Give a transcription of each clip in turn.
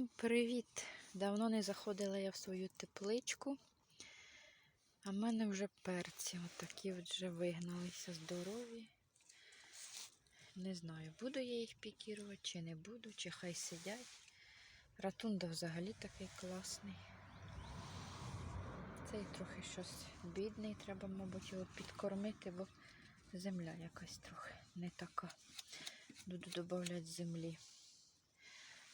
Всім привіт! Давно не заходила я в свою тепличку. А в мене вже перці. Отакі от вже вигналися здорові. Не знаю, буду я їх пікірувати, чи не буду, чи хай сидять. Ратунда взагалі такий класний. Цей трохи щось бідний, треба, мабуть, його підкормити, бо земля якась трохи не така. Буду додавати землі.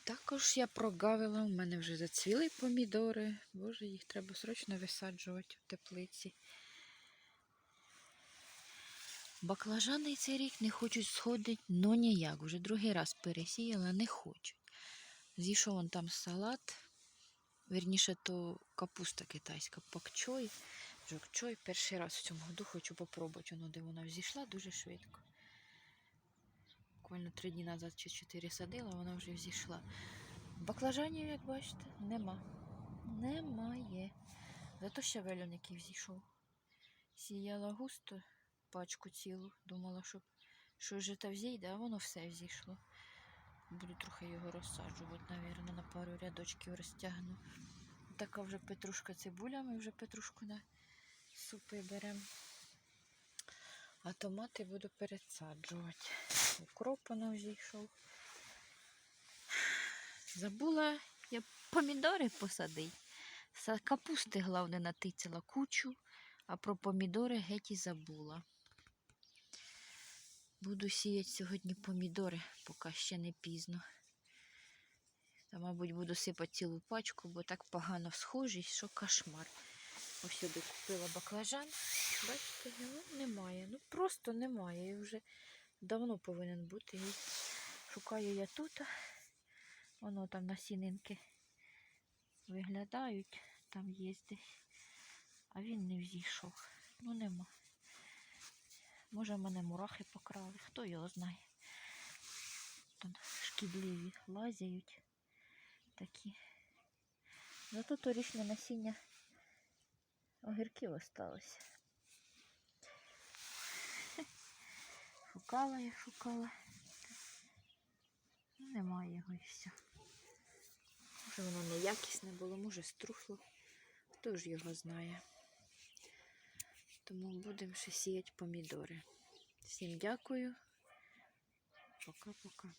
Також я прогавила, у мене вже зацвіли помідори. Боже, їх треба срочно висаджувати в теплиці. Баклажани цей рік не хочуть сходити, ну ніяк. Вже другий раз пересіяла, не хочуть. Зійшов вон там салат. Вірніше, то капуста китайська, пакчой, жокчой. Перший раз в цьому году хочу попробувати, воно, де вона взійшла дуже швидко. Буквально три дні назад чи чотири садила, вона вже взійшла. Баклажанів, як бачите, нема. Немає. Зато ще вельоник взійшов. Сіяла густо пачку цілу. Думала, що, що вже та взійде, а воно все взійшло. Буду трохи його розсаджувати, навірно, на пару рядочків розтягну. Така вже петрушка цибуля, ми вже петрушку на супи беремо. А томати буду пересаджувати. Укроп воно взійшов. Забула я помідори посадити. Капусти, головне, натицяла кучу, а про помідори геть і забула. Буду сіяти сьогодні помідори, поки ще не пізно. Та, мабуть, буду сипати цілу пачку, бо так погано схожість, що кошмар. Ось сюди купила баклажан. Бачите, його немає. Ну просто немає. І вже давно повинен бути. І шукаю я тут. Воно там насінинки виглядають, там десь. А він не взійшов. Ну нема. Може, мене мурахи покрали, хто його знає. Там шкідливі лазяють такі. Зато торічне насіння огірків осталося. Шукала я, шукала. Ну, Немає його і все. Може воно неякісне було, може струхло. Хто ж його знає. Тому будемо ще сіяти помідори. Всім дякую. Пока-пока.